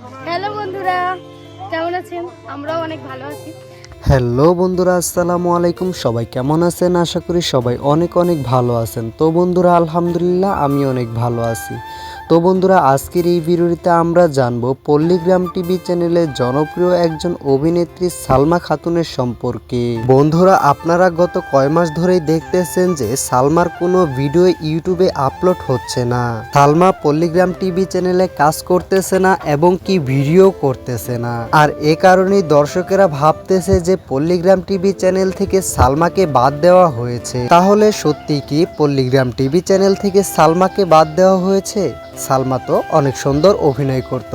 Hello বন্ধুরা, কেমন আছেন? আমরাও অনেক ভালো আছি। হ্যালো বন্ধুরা, আসসালামু আলাইকুম। সবাই কেমন আছেন? আশা করি সবাই অনেক অনেক ভালো আছেন। তো বন্ধুরা, আলহামদুলিল্লাহ আমি অনেক ভালো আছি। তো বন্ধুরা, আজকের এই ভিডিওতে আমরা জানব পল্লীগ্রাম টিভি চ্যানেলের জনপ্রিয় একজন অভিনেত্রী সালমা খাতুনের সম্পর্কে। বন্ধুরা, আপনারা গত কয় মাস ধরেই দেখতেছেন যে সালমার কোনো ভিডিও ইউটিউবে আপলোড হচ্ছে না। সালমা পল্লীগ্রাম টিভি চ্যানেলে কাজ করতেছে না এবং কি ভিডিও করতেছে না। আর এ কারণেই দর্শকেরা ভাবতেছে যে পল্লীগ্রাম টিভি চ্যানেল থেকে সালমাকে বাদ দেওয়া হয়েছে। তাহলে সত্যি কি পল্লীগ্রাম টিভি চ্যানেল থেকে সালমাকে বাদ দেওয়া হয়েছে? সালমা তো অনেক সুন্দর অভিনয় করত।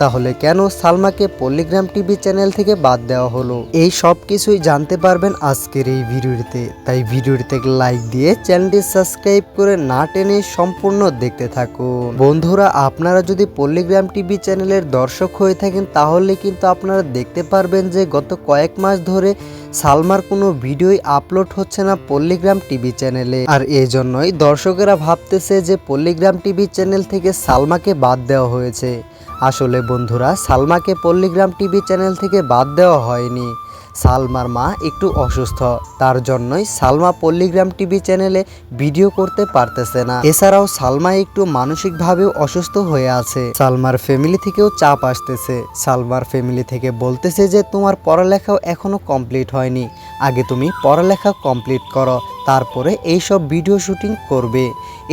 তাহলে কেন সালমাকে পল্লীগ্রাম টিভি চ্যানেল থেকে বাদ দেওয়া হলো? এই সব কিছুই জানতে পারবেন আজকের এই ভিডিওতে তাই ভিডিওটিতে লাইক দিয়ে চ্যানেলটি সাবস্ক্রাইব করে না টেনে সম্পূর্ণ দেখতে থাকুন। বন্ধুরা, আপনারা যদি পল্লীগ্রাম টিভি চ্যানেলের দর্শক হয়ে থাকেন, তাহলে কিন্তু আপনারা দেখতে পারবেন যে গত কয়েক মাস ধরে সালমার কোনো ভিডিওই আপলোড হচ্ছে না পল্লীগ্রাম টিভি চ্যানেলে। আর এই জন্যই দর্শকেরা ভাবতেছে যে পল্লীগ্রাম টিভি চ্যানেল থেকে সালমাকে বাদ দেওয়া হয়েছে। আসলে বন্ধুরা, সালমাকে পল্লীগ্রাম টিভি চ্যানেল থেকে বাদ দেওয়া হয়নি। সালমার মা একটু অসুস্থ। তার জন্যই সালমা পল্লিগ্রাম টিভি চ্যানেলে ভিডিও করতে পারতেছে না। এছাড়াও সালমা একটু মানসিকভাবেও অসুস্থ হয়ে আছে। সালমার ফ্যামিলি থেকেও চাপ আসতেছে। সালমার ফ্যামিলি থেকে বলতেছে যে তোমার পড়ালেখাও এখনও কমপ্লিট হয়নি। আগে তুমি পড়ালেখা কমপ্লিট করো, তারপরে এইসব ভিডিও শুটিং করবে।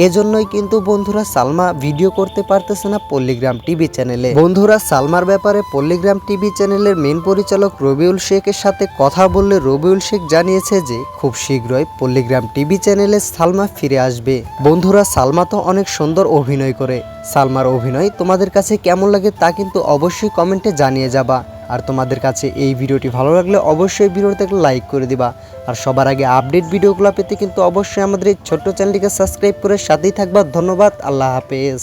এজন্যই কিন্তু বন্ধুরা সালমা ভিডিও করতে পারতেছে না পল্লীগ্রাম টিভি চ্যানেলে বন্ধুরা, সালমার ব্যাপারে পল্লীগ্রাম টিভি চ্যানেলের মেন পরিচালক রবিউল শেখের সাথে কথা বললে রবিউল শেখ জানিয়েছে যে, খুব শীঘ্রই পল্লীগ্রাম টিভি চ্যানেলে সালমা ফিরে আসবে। বন্ধুরা, সালমা তো অনেক সুন্দর অভিনয় করে। সালমার অভিনয় তোমাদের কাছে কেমন লাগে তা কিন্তু অবশ্যই কমেন্টে জানিয়ে যাবা। আর তোমাদের কাছে এই ভিডিওটি ভালো লাগলে অবশ্যই ভিডিওতে একটা লাইক করে দিবা। আর সবার আগে আপডেট ভিডিওগুলো পেতে কিন্তু অবশ্যই আমাদের এই ছোট্ট চ্যানেলটিকে সাবস্ক্রাইব করে সাথেই থাকবা। ধন্যবাদ, আল্লাহ হাফেজ।